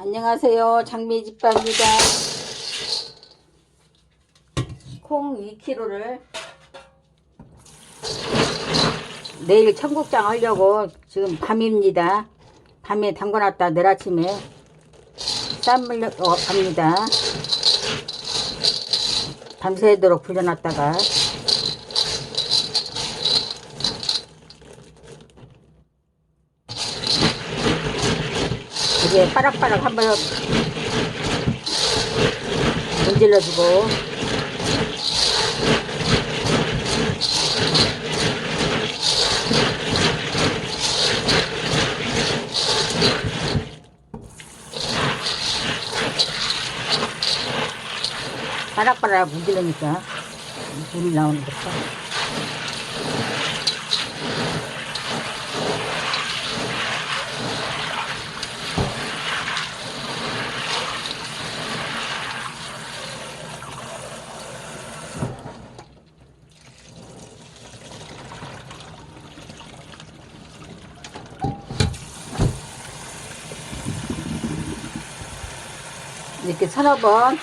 안녕하세요. 장미집밥입니다. 콩 2kg를 내일 청국장 하려고 지금 밤입니다. 밤에 담궈놨다 내일 아침에 쌈물려 어, 갑니다. 밤새도록 불려놨다가 이게 빠락빠락 한번 문질러주고 빠락빠락 문질러니까 물이 나오는 거죠. 이렇게 서너 번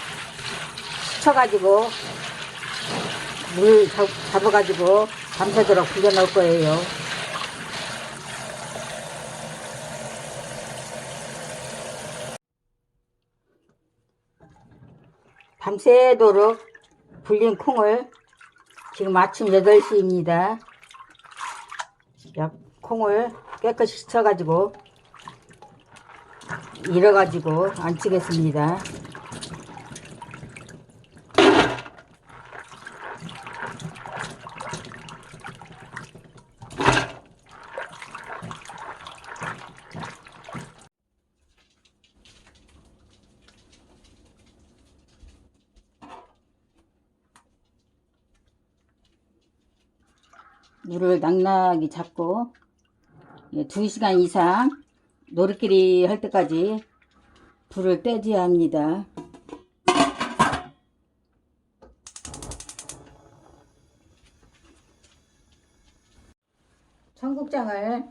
쳐가지고 물 잡, 잡아가지고 밤새도록 불려 넣을 거예요. 밤새도록 불린 콩을 지금 아침 8시입니다. 콩을 깨끗이 씻어가지고 잃어가지고 안 치겠습니다. 물을 낭낭하게 잡고 2시간 이상 노릇끼리 할 때까지 불을 떼줘야 합니다. 청국장을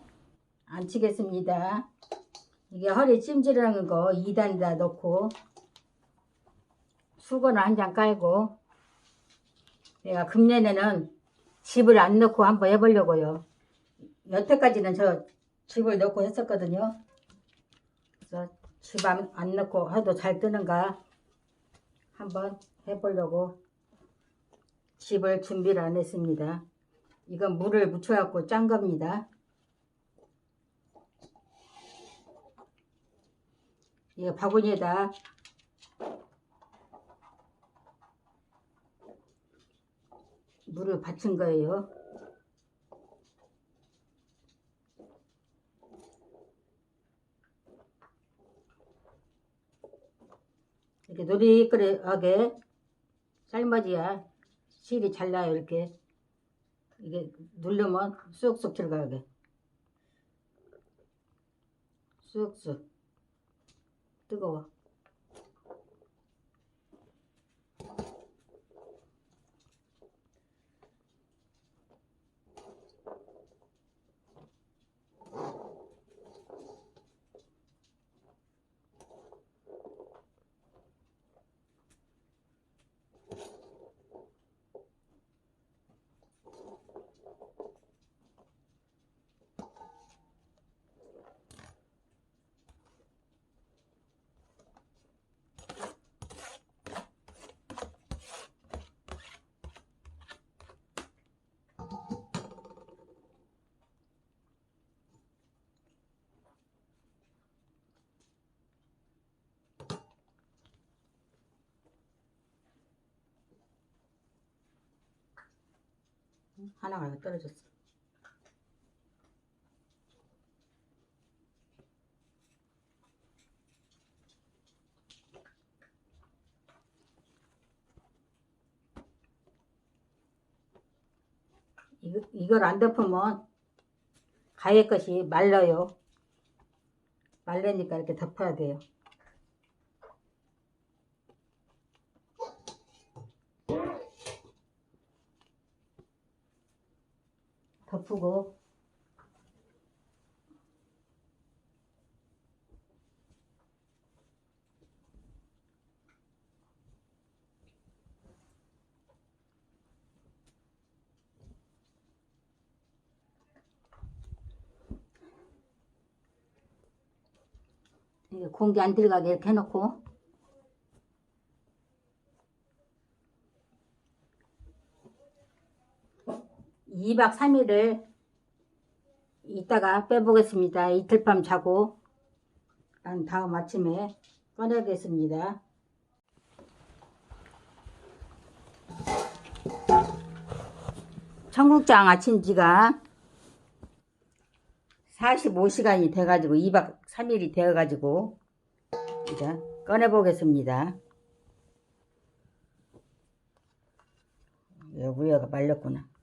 안 치겠습니다. 이게 허리 찜질하는 거 2단에다 넣고 수건을 한 장 깔고 내가 금년에는 집을 안 넣고 한번 해보려고요. 여태까지는 저 집을 넣고 했었거든요. 집안안 넣고 해도 잘 뜨는가 한번 해보려고 집을 준비를 안 했습니다. 이건 물을 묻혀갖고 짠 겁니다. 이거 바구니에다 물을 받친 거예요. 이렇게 노리끄하게? 삶아지야. 실이 잘 나요 이렇게. 이게 누르면 쑥쑥 들어가게. 쑥쑥 뜨거워 하나가 떨어졌어 이걸 안 덮으면 가해 것이 말라요. 말라니까 이렇게 덮어야 돼요. 덮고. 공기 안 들어가게 이렇게 해놓고. 이박삼일을 이따가 빼보겠습니다. 이틀 밤 자고 난 다음 아침에 꺼내겠습니다. 청국장 아침 지가 45시간이 돼가지고 2박 3일이 되어가지고 이제 꺼내보겠습니다. 예, 우여가 말렸구나.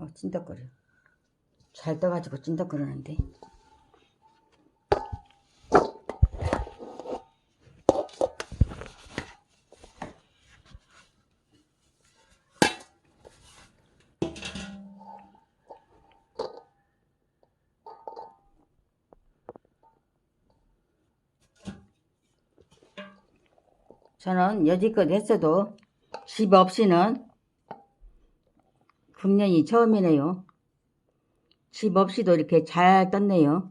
어, 찐덕거려. 잘 떠가지고 찐덕거리는데. 저는 여지껏 했어도 집 없이는 금년이 처음이네요. 집 없이도 이렇게 잘 떴네요.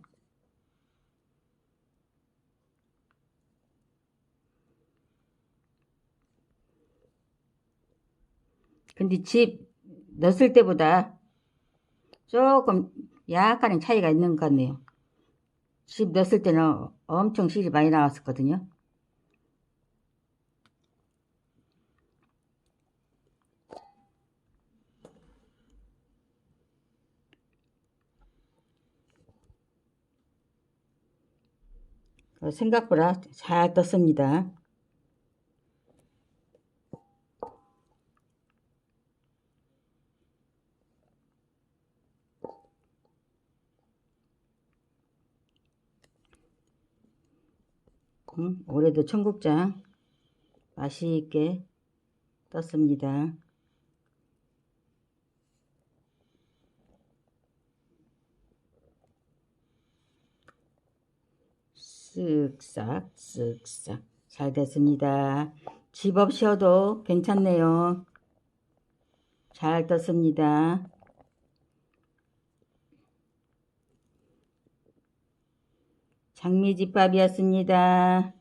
근데 집 넣었을 때보다 조금 약간의 차이가 있는 것 같네요. 집 넣었을 때는 엄청 실이 많이 나왔었거든요. 생각보다 잘 떴습니다. 음, 올해도 청국장 맛있게 떴습니다. 쓱싹 쓱싹 잘 됐습니다. 집 없이어도 괜찮네요. 잘 떴습니다. 장미집밥이었습니다.